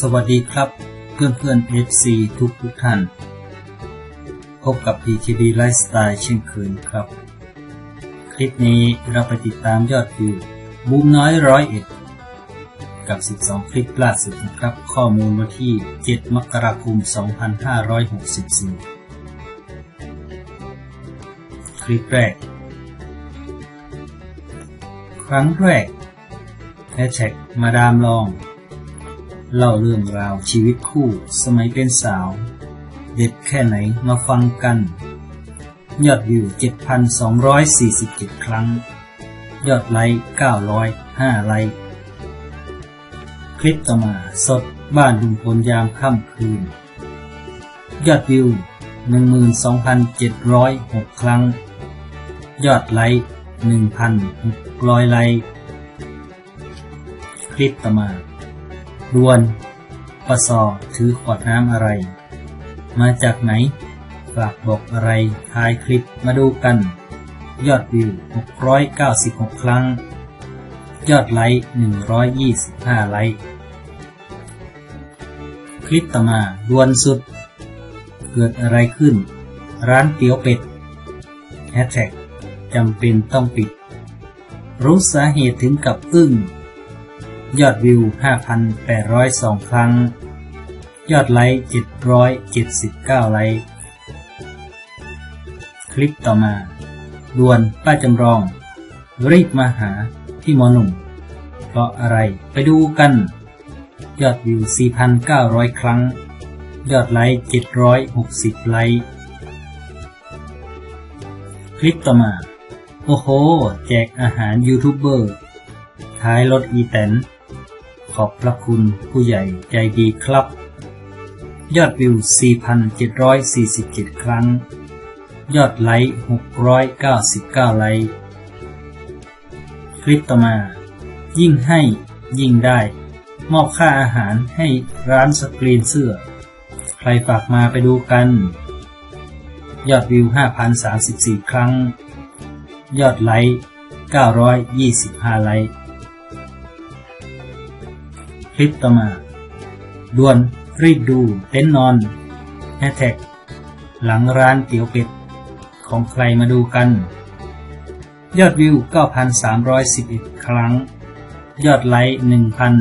สวัสดีครับเพื่อนเพื่อน FC ทุกทุกท่าน พบกับ PTD Lifestyle เช่นเคยครับ คลิปนี้เราไปติดตามยอดวิวบูมน้อยร้อยเอ็ดกับ 12 คลิปล่าสุดนะครับ ข้อมูลวันที่ 7 มกราคม 2564 คลิปแรก ครั้งแรกแฮชแท็กมาดามลอง เล่าเรื่องราวชีวิตคู่สมัยเป็นสาว เด็ดแค่ไหนมาฟังกัน ยอดวิว 7,247 ครั้ง ยอดไลค์905 ไลค์คลิปต่อมาสดบ้านลุงพลยามค่ำคืน ยอดวิว 12,706 ครั้ง ยอดไลค์1,600 ไลค์คลิปต่อมา ดวนปสอถือขวดน้ำอะไร มาจากไหน ฝากบอกอะไรท้ายคลิปมาดูกัน ยอดวิว 696 ครั้ง ยอดไลค์ 125 ไลค์ คลิปต่อมาดวนสุด เกิดอะไรขึ้น ร้านเตี๋ยวเป็ดแฮชแท็กจำเป็นต้องปิด รู้สาเหตุถึงกับอึ้ง ยอดวิว 5,802 ครั้ง ยอดไลค์ 779 ไลค์ คลิปต่อมา ดวนป้าจำลอง รีบมาหาพี่หมอหนุ่ม เพราะอะไรไปดูกัน ยอดวิว 4,900 ครั้ง ยอดไลค์ 760 ไลค์ คลิปต่อมา โอ้โห แจกอาหารยูทูบเบอร์ ท้ายรถอีแตน ขอบพระคุณผู้ใหญ่ใจดีครับ ยอดวิว 4,747 ครั้ง ยอดไลค์ 699 ไลค์ คลิปต่อมา ยิ่งให้ยิ่งได้ มอบค่าอาหารให้ร้านสกรีนเสื้อ ใครฝากมาไปดูกัน ยอดวิว 5,034 ครั้ง ยอดไลค์925 ไลค์ คลิปต่อมา ด่วนรีบดูเต็นนอนแฮชแท็กหลังร้านเตี๋ยวเป็ด ของใครมาดูกัน ยอดวิว 9,311 ครั้ง ยอดไลค์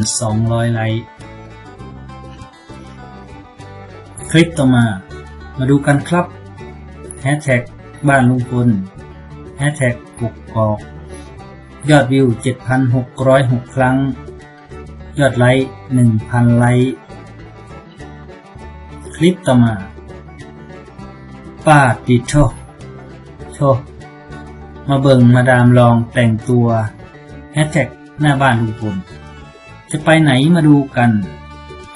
1,200 ไลค์ คลิปต่อมา มาดูกันครับแฮชแท็กบ้านลุงพลแฮชแท็กกกกอก ยอดวิว 7,606 ครั้ง ยอดไลค์1,000ไลค์คลิปต่อมาป้าติโชโชมาเบิงมาดามลองแต่งตัวแฮชแท็กหน้าบ้านลุงพลจะไปไหนมาดูกัน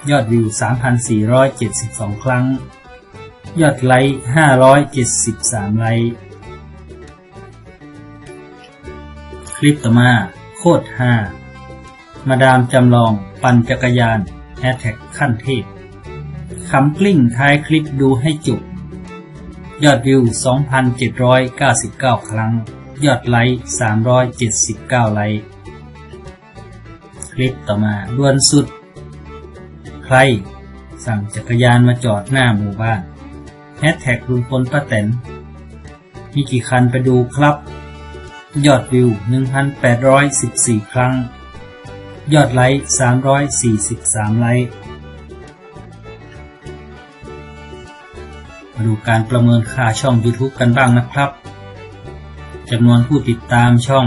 ยอดวิว 3,472 ครั้ง ยอดไลค์ 573 ไลค์คลิปต่อมา โคตรฮา มาดามจำลองปั่นจักรยานแฮชแท็กขั้นเทพคำกลิ้งท้ายคลิปดูให้จุกยอดวิว 2,799 ครั้ง ยอดไลค์ 379 ไลค์ คลิปต่อมาด่วนสุด ใคร สั่งจักรยานมาจอดหน้าหมู่บ้านแฮชแท็กลุงพลป้าแตนมีกี่คันไปดูครับ ยอดวิว 1,814 ครั้ง ยอดไลค์343 ไลค์ มาดูการประเมินค่าช่อง YouTube กันบ้างนะครับจำนวนผู้ติดตามช่อง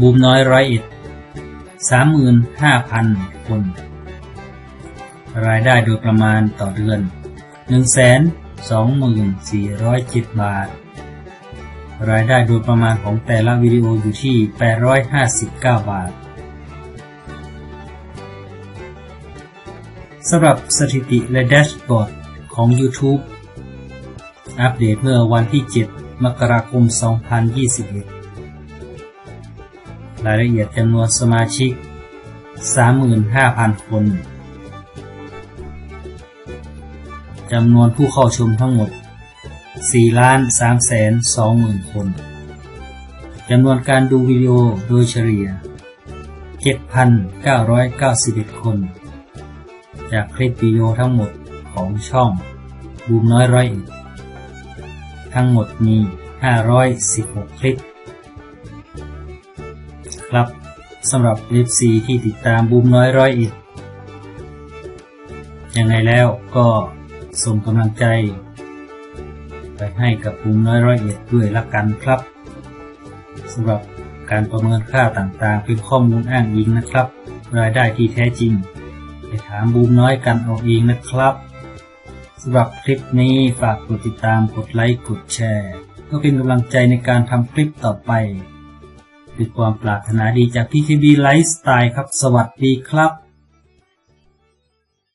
บูมน้อยร้อยเอ็ด35,000 คน รายได้โดยประมาณต่อเดือน 124,407บาท รายได้โดยประมาณของแต่ละวิดีโออยู่ที่ 859 บาท สำหรับสถิติและแดชบอร์ดของ YouTube อัปเดตเมื่อวันที่ 7 มกราคม 2021 รายละเอียดจำนวนสมาชิก 35,000 คน จำนวนผู้เข้าชมทั้งหมด4ล้าน3แสน20,000 คน จำนวนการดูวิดีโอโดยเฉลี่ย 7,991 คน จากคลิปวิดีโอทั้งหมดของช่องบูมน้อยร้อยเอ็ดทั้งหมดมี 516 คลิป ครับสำหรับ FC ที่ติดตามบูมน้อยร้อยเอ็ดยังไงแล้วก็ส่งกำลังใจ ไปให้กับบูมน้อยร้อยเอ็ดด้วยละกันครับสำหรับการประเมินค่าต่างๆ เป็นข้อมูลอ้างอิงนะครับ รายได้ที่แท้จริง ไปถามบูมน้อยกันเอาเองนะครับสำหรับคลิปนี้ฝากกดติดตามกดไลค์กดแชร์เพื่อเป็นกำลังใจในการทำคลิปต่อไปด้วยความปรารถนาดีจากพี b ีไลฟ์สไตล์ครับ สวัสดีครับ